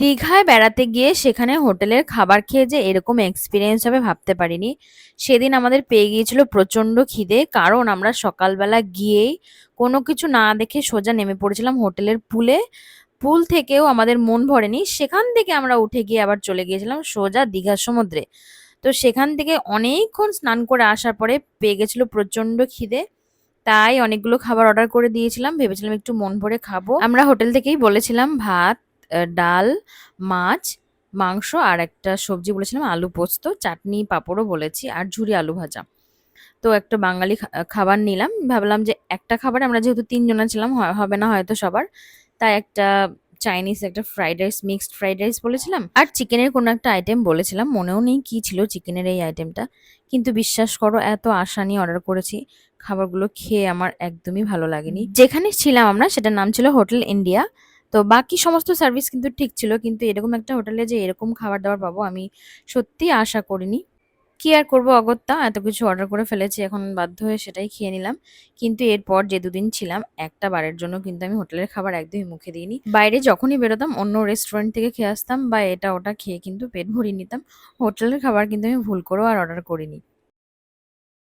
দীঘায় বেড়াতে গিয়ে সেখানে হোটেলের খাবার খেয়ে যে এরকম এক্সপিরিয়েন্স হবে ভাবতে পারিনি। সেদিন আমাদের পেয়ে গিয়েছিল প্রচণ্ড খিদে, কারণ আমরা সকালবেলা গিয়েই কোনো কিছু না দেখে সোজা নেমে পড়েছিলাম হোটেলের পুলে। পুল থেকেও আমাদের মন ভরেনি। সেখান থেকে আমরা উঠে গিয়ে আবার চলে গিয়েছিলাম সোজা দীঘার সমুদ্রে। তো সেখান থেকে অনেকক্ষণ স্নান করে আসার পরে পেয়ে গেছিল প্রচণ্ড খিদে। তাই অনেকগুলো খাবার অর্ডার করে দিয়েছিলাম। ভেবেছিলাম একটু মন ভরে খাব। আমরা হোটেল থেকেই বলেছিলাম, ভাত ডাল, মাছ, মাংস আর একটা সবজি বলেছিলাম, আলু পোস্ত, চাটনি, পাঁপড়ও বলেছি, আর ঝুরি আলু ভাজা। তো একটা বাঙালি খাবার নিলাম, ভাবলাম যে একটা খাবার আমরা যেহেতু তিনজনা ছিলাম হবে না হয়তো সবার, তাই একটা চাইনিজ একটা fried rice mixed fried rice বলেছিলাম, আর চিকেনের কোনো একটা আইটেম বলেছিলাম, মনেও নেই কী ছিল চিকেনের এই আইটেমটা কিন্তু বিশ্বাস করো এত আশা নিয়ে অর্ডার করেছি, খাবারগুলো খেয়ে আমার একদমই ভালো লাগেনি। যেখানে ছিলাম আমরা, সেটার নাম ছিল হোটেল ইন্ডিয়া তো বাকি সমস্ত সার্ভিস কিন্তু ঠিক ছিল, কিন্তু এরকম একটা হোটেলে যে এরকম খাবার দাবার পাবো আমি সত্যি আশা করিনি। কি আর করব অগত্যা? এত কিছু অর্ডার করে ফেলেছি, এখন বাধ্য হয়ে সেটাই খেয়ে নিলাম। কিন্তু এরপর যে দুদিন ছিলাম, একটা বারের জন্য কিন্তু আমি হোটেলের খাবার একদমই মুখে দিইনি। বাইরে যখনই বেরোতাম, অন্য রেস্টুরেন্ট থেকে খেয়ে আসতাম, বা এটা ওটা খেয়ে কিন্তু পেট ভরিয়ে নিতাম। হোটেলের খাবার কিন্তু আমি ভুল করেও আর অর্ডার করিনি।